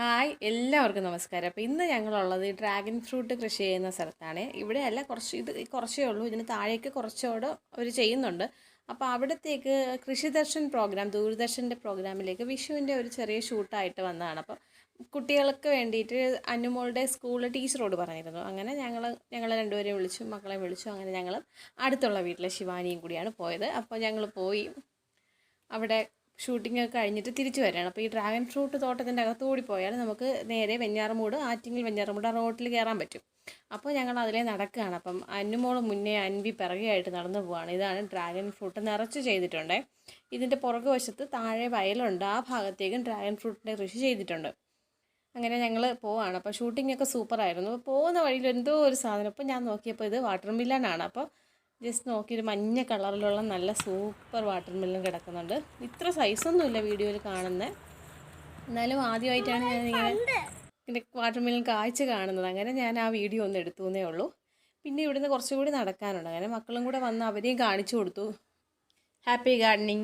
Hi എല്ലാവർക്കും നമസ്കാരം. അപ്പോൾ ഇന്ന് ഞങ്ങളുള്ളത് ഈ ഡ്രാഗൺ ഫ്രൂട്ട് കൃഷി ചെയ്യുന്ന സ്ഥലത്താണ്. ഇവിടെയല്ല കുറച്ച് ഇത് കുറച്ചേ ഉള്ളൂ. ഇതിന് താഴേക്ക് കുറച്ചോട് അവർ ചെയ്യുന്നുണ്ട്. അപ്പോൾ അവിടത്തേക്ക് കൃഷി ദർശൻ പ്രോഗ്രാം ദൂരദർശന്റെ പ്രോഗ്രാമിലേക്ക് വിഷുവിന്റെ ഒരു ചെറിയ ഷൂട്ടായിട്ട് വന്നതാണ്. അപ്പോൾ കുട്ടികൾക്ക് വേണ്ടിയിട്ട് അനുമോളുടെ സ്കൂളിൽ ടീച്ചറോട് പറഞ്ഞിരുന്നു. അങ്ങനെ ഞങ്ങൾ ഞങ്ങൾ രണ്ടുപേരെയും വിളിച്ചു മക്കളെ വിളിച്ചു അങ്ങനെ ഞങ്ങൾ അടുത്തുള്ള വീട്ടിലെ ശിവാനിയും കൂടിയാണ് പോയത്. അപ്പോൾ ഞങ്ങൾ പോയി അവിടെ ഷൂട്ടിംഗ് ഒക്കെ കഴിഞ്ഞിട്ട് തിരിച്ചു വരികയാണ് അപ്പോൾ ഈ ഡ്രാഗൺ ഫ്രൂട്ട് തോട്ടത്തിന്റെ അകത്ത് കൂടി പോയാൽ നമുക്ക് നേരെ വെഞ്ഞാറമൂട് ആറ്റിങ്ങിൽ വെഞ്ഞാറമൂട് ആ റോട്ടിൽ കയറാൻ പറ്റും. അപ്പോൾ ഞങ്ങൾ അതിലേ നടക്കുകയാണ്. അപ്പം അന്നുമോൾ മുന്നേ അൻവി പിറകെയായിട്ട് നടന്നു പോവാണ്. ഇതാണ് ഡ്രാഗൺ ഫ്രൂട്ട് നിറച്ച് ചെയ്തിട്ടുണ്ട്. ഇതിന്റെ പുറകു വശത്ത് താഴെ വയലുണ്ട്. ആ ഭാഗത്തേക്കും ഡ്രാഗൺ ഫ്രൂട്ടിന്റെ കൃഷി ചെയ്തിട്ടുണ്ട്. അങ്ങനെ ഞങ്ങൾ പോവാണ്. അപ്പോൾ ഷൂട്ടിംഗ് ഒക്കെ സൂപ്പറായിരുന്നു പോകുന്ന വഴിയിൽ എന്തോ ഒരു സാധനം. അപ്പോൾ ഞാൻ നോക്കിയപ്പോൾ ഇത് വാട്ടർ മില്ലനാണ് അപ്പോൾ ജസ്റ്റ് നോക്കി ഒരു മഞ്ഞ കളറിലുള്ള നല്ല സൂപ്പർ വാട്ടർ മില്ലൻ കിടക്കുന്നുണ്ട്. ഇത്ര സൈസൊന്നുമില്ല വീഡിയോയിൽ കാണുന്നത് എന്നാലും ആദ്യമായിട്ടാണ് ഞാൻ ഇങ്ങനെ ഇങ്ങനെ വാട്ടർ മില്ലൻ കാഴ്ച കാണുന്നത്. അങ്ങനെ ഞാൻ ആ വീഡിയോ ഒന്ന് എടുത്തു എന്നേ ഉള്ളൂ. പിന്നെ ഇവിടുന്ന് കുറച്ചുകൂടി നടക്കാനുണ്ട്. അങ്ങനെ മക്കളും കൂടെ വന്ന് അവരെയും കാണിച്ചു കൊടുത്തു. Happy gardening